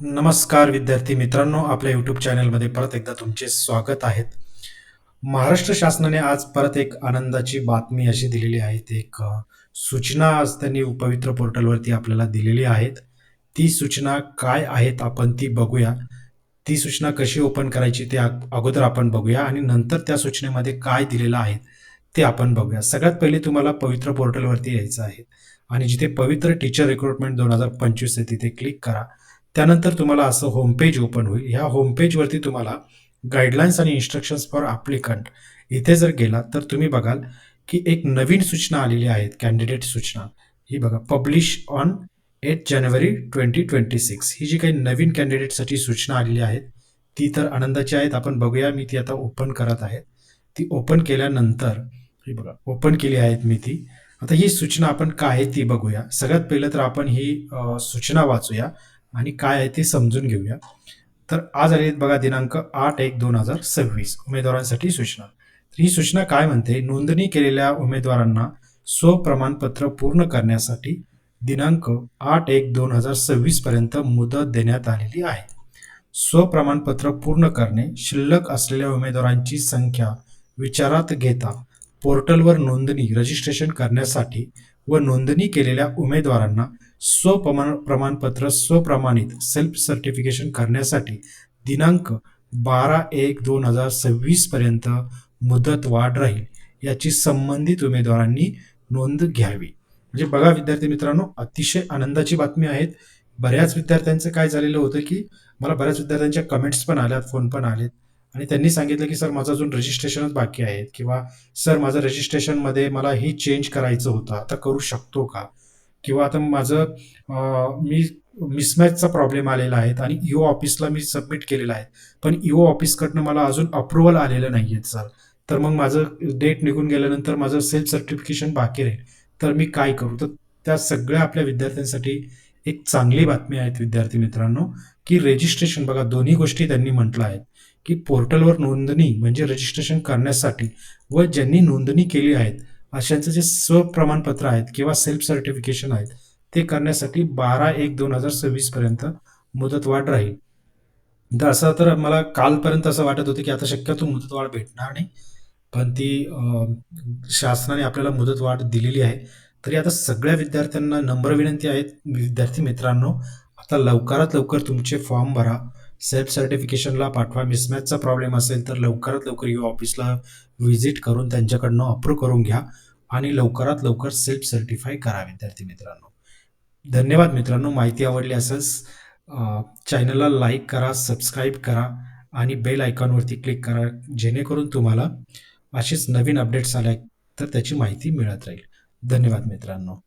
नमस्कार विद्यार्थी मित्रांनो आपल्या यूट्यूब चॅनलमध्ये परत एकदा तुमचे स्वागत आहेत महाराष्ट्र शासनाने आज परत एक आनंदाची बातमी अशी दिलेली आहे. ते एक सूचना आज त्यांनी उपवित्र पोर्टलवरती आपल्याला दिलेली आहेत. ती सूचना काय आहेत आपण ती बघूया. ती सूचना कशी ओपन करायची ते अगोदर आपण बघूया आणि नंतर त्या सूचनेमध्ये काय दिलेलं आहे ते आपण बघूया. सगळ्यात पहिले तुम्हाला पवित्र पोर्टलवरती यायचं आहे आणि जिथे पवित्र टीचर रिक्रुटमेंट दोन हजार पंचवीस आहे तिथे क्लिक करा. त्यानंतर तुम्हाला असं होमपेज ओपन होईल. ह्या होमपेजवरती तुम्हाला गाईडलाईन्स आणि इन्स्ट्रक्शन्स फॉर ॲप्लिकंट इथे जर गेला तर तुम्ही बघाल की एक नवीन सूचना आलेली आहेत कॅन्डिडेट सूचना. ही बघा publish on eight January twenty twenty six ही जी काही नवीन कॅन्डिडेटसाठी सूचना आलेली आहेत ती तर आनंदाची आहेत. आपण बघूया मी ती आता ओपन करत आहे. ती ओपन केल्यानंतर ही बघा ओपन केली आहेत मी ती. आता ही सूचना आपण काय आहे ती बघूया. सगळ्यात पहिलं तर आपण ही सूचना वाचूया. आणि काय आहे ते समजून घेऊया. तर आज आली आहेत बघा दिनांक आठ एक दोन हजार सव्वीस. उमेदवारांसाठी सूचना. तर ही सूचना काय म्हणते? नोंदणी केलेल्या उमेदवारांना स्वप्रमाणपत्र पूर्ण करण्यासाठी दिनांक आठ एक दोन हजार सव्वीस पर्यंत मुदत देण्यात आलेली आहे. स्वप्रमाणपत्र पूर्ण करणे शिल्लक असलेल्या उमेदवारांची संख्या विचारात घेता पोर्टलवर नोंदणी रजिस्ट्रेशन करण्यासाठी व नोंदणी केलेल्या उमेदवारांना स्वप्रमाण प्रमाणपत्र स्वप्रमाणित सेल्फ सर्टिफिकेशन करण्यासाठी दिनांक बारा एक दोन हजार सव्वीसपर्यंत मुदत वाढ राहील. याची संबंधित उमेदवारांनी नोंद घ्यावी. म्हणजे बघा विद्यार्थी मित्रांनो अतिशय आनंदाची बातमी आहेत. बऱ्याच विद्यार्थ्यांचं काय झालेलं होतं की मला बऱ्याच विद्यार्थ्यांच्या कमेंट्स पण आल्यात फोन पण आलेत. आणि त्यांनी सांगितलं की सर माझं अजून रजिस्ट्रेशनच बाकी आहे किंवा सर माझं रजिस्ट्रेशनमध्ये मला ही चेंज करायचं होतं. आता करू शकतो का? किंवा आता माझं मी मिसमॅचचा प्रॉब्लेम आलेला आहे आणि ईओ ऑफिसला मी सबमिट केलेला आहे. पण ईओ ऑफिसकडनं मला अजून अप्रुव्हल आलेलं नाही आहे सर तर मग माझं डेट निघून गेल्यानंतर माझं सेल्फ सर्टिफिकेशन बाकी राहील. तर मी काय करू? तर त्या सगळ्या आपल्या विद्यार्थ्यांसाठी एक चांगली बातमी आहेत विद्यार्थी मित्रांनो की रजिस्ट्रेशन बघा दोन्ही गोष्टी त्यांनी म्हटलं आहे की पोर्टलवर नोंदणी म्हणजे रजिस्ट्रेशन करण्यासाठी व ज्यांनी नोंदणी केली आहेत अशांचं जे स्वप्रमाणपत्र आहेत किंवा सेल्फ सर्टिफिकेशन आहेत ते करण्यासाठी बारा एक दोन हजार सव्वीस पर्यंत मुदतवाढ राहील. तर असं तर मला कालपर्यंत असं वाटत होतं की आता शक्यतो मुदतवाढ भेटणार नाही पण ती शासनाने आपल्याला मुदतवाढ दिलेली आहे. तरी आता सगळ्या विद्यार्थ्यांना नम्र विनंती आहेत. विद्यार्थी मित्रांनो आता लवकरात लवकर तुमचे फॉर्म भरा. सेल्फ सर्टिफिकेशनला पाठवा. मिसमॅचचा प्रॉब्लेम असेल तर लवकरात लवकर यू ऑफिसला व्हिजिट करून त्यांच्याकडनं अप्रूव्ह करून घ्या आणि लवकरात लवकर सेल्फ सर्टिफाय करा विद्यार्थी मित्रांनो. धन्यवाद मित्रांनो. माहिती आवडली असंच चॅनलला लाईक करा सबस्क्राईब करा आणि बेल आयकॉनवरती क्लिक करा जेणेकरून तुम्हाला अशीच नवीन अपडेट्स आल्या तर त्याची माहिती मिळत राहील. धन्यवाद मित्रांनो.